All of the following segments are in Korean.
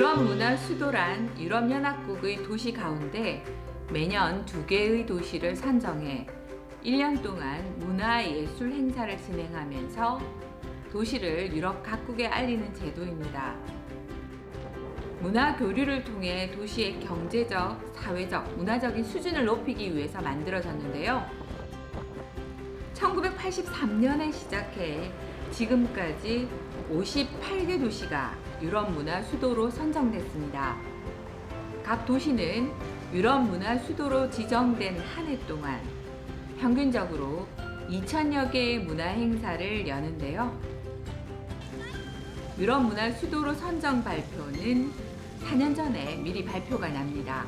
유럽 문화 수도란 유럽연합국의 도시 가운데 매년 두 개의 도시를 선정해 1년 동안 문화예술 행사를 진행하면서 도시를 유럽 각국에 알리는 제도입니다. 문화 교류를 통해 도시의 경제적, 사회적, 문화적인 수준을 높이기 위해서 만들어졌는데요. 1983년에 시작해 지금까지 58개 도시가 유럽 문화 수도로 선정됐습니다. 각 도시는 유럽 문화 수도로 지정된 한 해 동안 평균적으로 2천여 개의 문화 행사를 여는데요. 유럽 문화 수도로 선정 발표는 4년 전에 미리 발표가 납니다.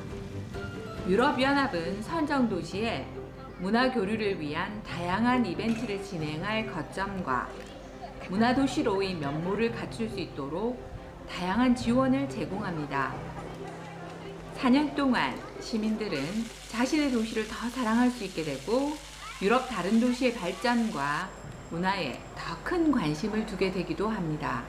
유럽연합은 선정 도시에 문화 교류를 위한 다양한 이벤트를 진행할 거점과 문화도시로의 면모를 갖출 수 있도록 다양한 지원을 제공합니다. 4년 동안 시민들은 자신의 도시를 더 사랑할 수 있게 되고 유럽 다른 도시의 발전과 문화에 더 큰 관심을 두게 되기도 합니다.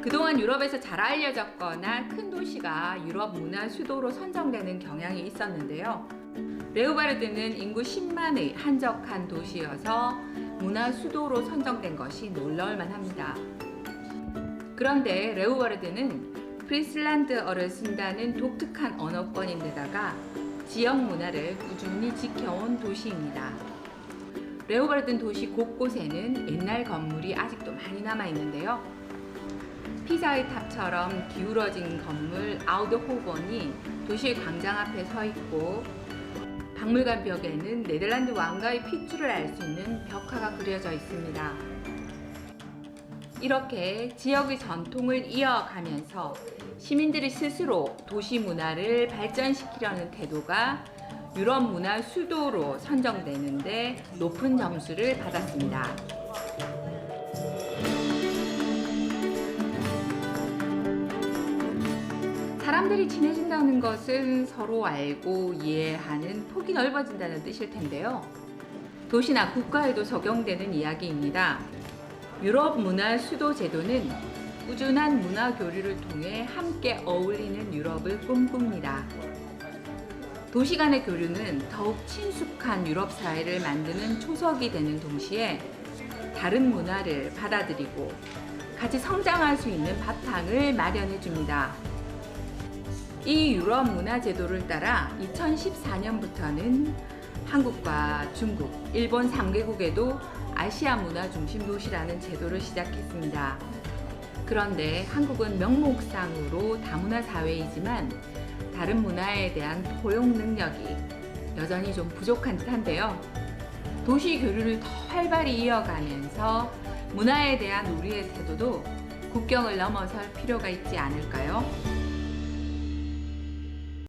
그동안 유럽에서 잘 알려졌거나 큰 도시가 유럽 문화 수도로 선정되는 경향이 있었는데요. 레오바르드는 인구 10만의 한적한 도시여서 문화 수도로 선정된 것이 놀라울만 합니다. 그런데 레오바르드는 프리슬란드어를 쓴다는 독특한 언어권인데다가 지역 문화를 꾸준히 지켜온 도시입니다. 레오바르든 도시 곳곳에는 옛날 건물이 아직도 많이 남아 있는데요. 피사의 탑처럼 기울어진 건물 아우드 호번이 도시의 광장 앞에 서 있고 박물관 벽에는 네덜란드 왕가의 핏줄을 알 수 있는 벽화가 그려져 있습니다. 이렇게 지역의 전통을 이어가면서 시민들이 스스로 도시 문화를 발전시키려는 태도가 유럽 문화 수도로 선정되는데 높은 점수를 받았습니다. 사람들이 친해진다는 것은 서로 알고 이해하는 폭이 넓어진다는 뜻일 텐데요. 도시나 국가에도 적용되는 이야기입니다. 유럽 문화 수도 제도는 꾸준한 문화 교류를 통해 함께 어울리는 유럽을 꿈꿉니다. 도시 간의 교류는 더욱 친숙한 유럽 사회를 만드는 초석이 되는 동시에 다른 문화를 받아들이고 같이 성장할 수 있는 바탕을 마련해 줍니다. 이 유럽 문화 제도를 따라 2014년부터는 한국과 중국, 일본 3개국에도 아시아 문화 중심 도시라는 제도를 시작했습니다. 그런데 한국은 명목상으로 다문화 사회이지만 다른 문화에 대한 포용 능력이 여전히 좀 부족한 듯한데요. 도시 교류를 더 활발히 이어가면서 문화에 대한 우리의 태도도 국경을 넘어설 필요가 있지 않을까요?